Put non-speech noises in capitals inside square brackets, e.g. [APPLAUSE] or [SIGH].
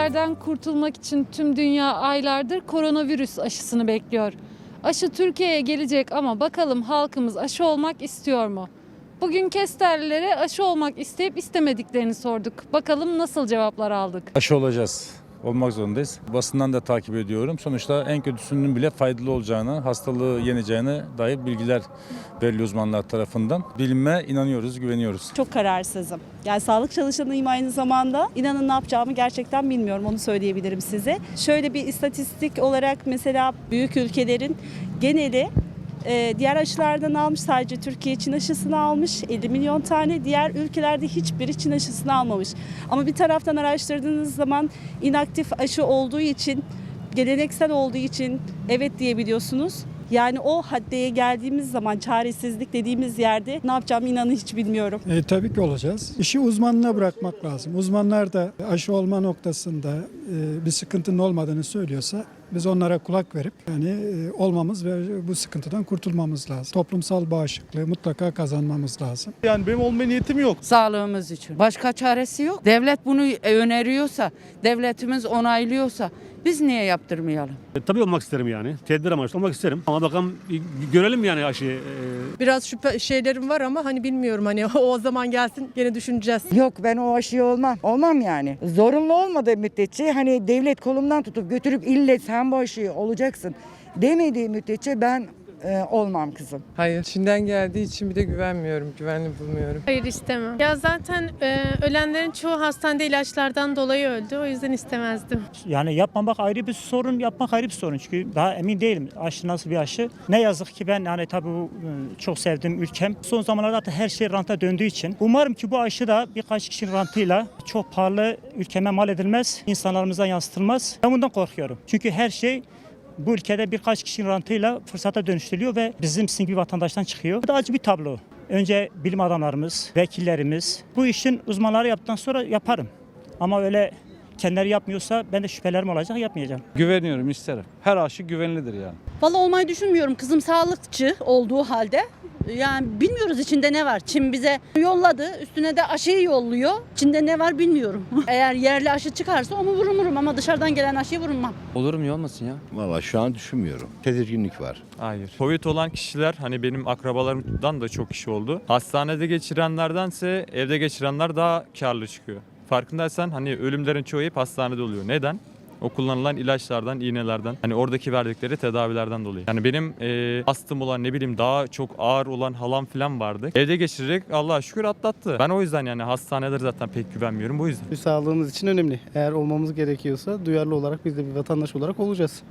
virüslerden kurtulmak için tüm dünya aylardır koronavirüs aşısını bekliyor. Aşı Türkiye'ye gelecek ama bakalım halkımız aşı olmak istiyor mu? Bugün Kesterlilere aşı olmak isteyip istemediklerini sorduk. Bakalım nasıl cevaplar aldık. Aşı olacağız. Olmak zorundayız. Basından da takip ediyorum. Sonuçta en kötüsünün bile faydalı olacağını, hastalığı yeneceğine dair bilgiler veriliyor uzmanlar tarafından. Bilime inanıyoruz, güveniyoruz. Çok kararsızım. Yani sağlık çalışanıyım aynı zamanda. İnanın ne yapacağımı gerçekten bilmiyorum. Onu söyleyebilirim size. Şöyle bir istatistik olarak mesela büyük ülkelerin geneli e, diğer aşılardan almış. Sadece Türkiye Çin aşısını almış. 50 milyon tane. Diğer ülkelerde hiçbiri Çin aşısını almamış. Ama bir taraftan araştırdığınız zaman inaktif aşı olduğu için, geleneksel olduğu için evet diyebiliyorsunuz. Yani o haddeye geldiğimiz zaman çaresizlik dediğimiz yerde ne yapacağımı inanın hiç bilmiyorum. E, tabii ki olacağız. İşi uzmanına bırakmak lazım. Uzmanlar da aşı olma noktasında e, bir sıkıntının olmadığını söylüyorsa biz onlara kulak verip yani e, olmamız ve bu sıkıntıdan kurtulmamız lazım. Toplumsal bağışıklığı mutlaka kazanmamız lazım. Yani benim olma niyetim yok. Sağlığımız için. Başka çaresi yok. Devlet bunu öneriyorsa, devletimiz onaylıyorsa biz niye yaptırmayalım? E, tabii olmak isterim yani. Tedbir amaçlı olmak isterim. Ama bakalım görelim yani aşıyı. E, Biraz şüphe şeylerim var ama hani bilmiyorum hani [LAUGHS] o zaman gelsin gene düşüneceğiz. Yok ben o aşıyı olmam. Olmam yani. Zorunlu olmadığı müddetçe hani devlet kolumdan tutup götürüp ille sen bu aşıyı olacaksın demediği müddetçe ben e, olmam kızım. Hayır. Çin'den geldiği için bir de güvenmiyorum, güvenli bulmuyorum. Hayır istemem. Ya zaten e, ölenlerin çoğu hastanede ilaçlardan dolayı öldü. O yüzden istemezdim. Yani yapmamak ayrı bir sorun, yapmak ayrı bir sorun. Çünkü daha emin değilim aşı nasıl bir aşı. Ne yazık ki ben yani tabii bu e, çok sevdiğim ülkem. Son zamanlarda da her şey ranta döndüğü için. Umarım ki bu aşı da birkaç kişinin rantıyla çok pahalı ülkeme mal edilmez, insanlarımıza yansıtılmaz. Ben bundan korkuyorum. Çünkü her şey bu ülkede birkaç kişinin rantıyla fırsata dönüştürülüyor ve bizim sizin gibi vatandaştan çıkıyor. Bu da acı bir tablo. Önce bilim adamlarımız, vekillerimiz bu işin uzmanları yaptıktan sonra yaparım. Ama öyle kendileri yapmıyorsa ben de şüphelerim olacak yapmayacağım. Güveniyorum, isterim. Her aşı güvenilir yani. Valla olmayı düşünmüyorum. Kızım sağlıkçı olduğu halde. Yani bilmiyoruz içinde ne var. Çin bize yolladı. Üstüne de aşıyı yolluyor. İçinde ne var bilmiyorum. [LAUGHS] Eğer yerli aşı çıkarsa onu vurunurum ama dışarıdan gelen aşıyı vurulmam. Olur mu olmasın ya? Valla şu an düşünmüyorum. Tedirginlik var. Hayır. Covid olan kişiler hani benim akrabalarımdan da çok kişi oldu. Hastanede geçirenlerdense evde geçirenler daha karlı çıkıyor. Farkındaysan hani ölümlerin çoğu hep hastanede oluyor. Neden? O kullanılan ilaçlardan, iğnelerden, hani oradaki verdikleri tedavilerden dolayı. Yani benim e, astım olan ne bileyim daha çok ağır olan halam falan vardı. Evde geçirerek Allah'a şükür atlattı. Ben o yüzden yani hastaneleri zaten pek güvenmiyorum bu yüzden. Sağlığımız için önemli. Eğer olmamız gerekiyorsa duyarlı olarak biz de bir vatandaş olarak olacağız.